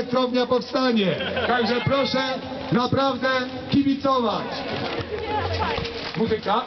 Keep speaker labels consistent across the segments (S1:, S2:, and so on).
S1: elektrownia powstanie. Także proszę naprawdę kibicować. Muzyka.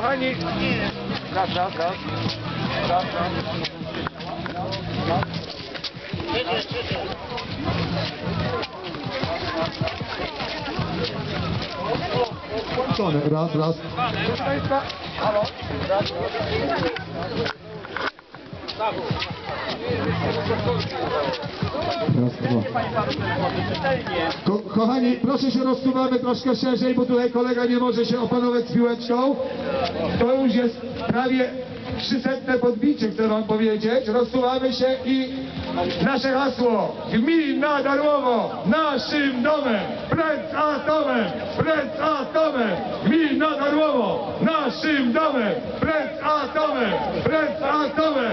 S2: Kochani, raz, raz, raz. Raz, raz.
S1: Tony, Raz, raz.
S2: Proszę Państwa, halo? Raz,
S1: Raz. Ko kochani, proszę się rozsuwamy troszkę szerzej, bo tutaj kolega nie może się opanować z piłeczką. To już jest prawie 300 podbicie, chcę wam powiedzieć. Rozsuwamy się i nasze hasło. Gmina Darłowo, naszym domem, przed atomem, przed atomem. Gmina Darłowo, naszym domem, przed atomem, przed atomem.